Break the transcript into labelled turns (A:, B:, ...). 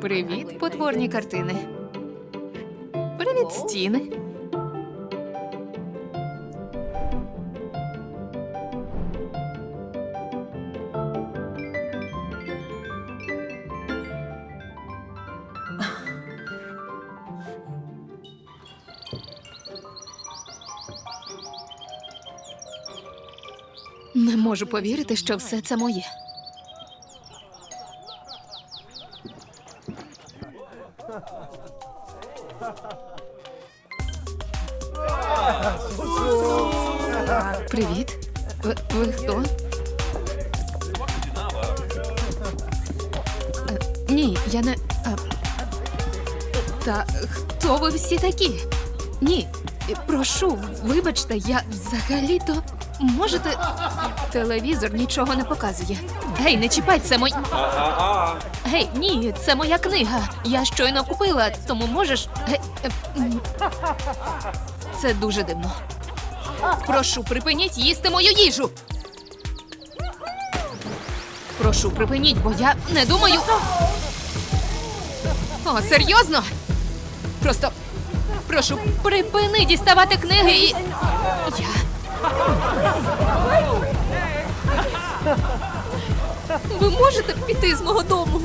A: Привіт, потворні картини. Привіт, стіни. Не можу повірити, що все це моє. Привіт. Ви, хто? Е, Ні, я не. Та хто ви всі такі? Ні, прошу, вибачте, я взагалі-то можете. Телевізор нічого не показує. Гей, не чіпай, це мой. Гей, ні, це моя книга. Я щойно купила, тому можеш. Е. Це дуже дивно. Прошу, припиніть їсти мою їжу. Прошу, припиніть, бо я не думаю. О, серйозно? Просто прошу, припини діставати книги і. Я. Ви можете піти з мого дому?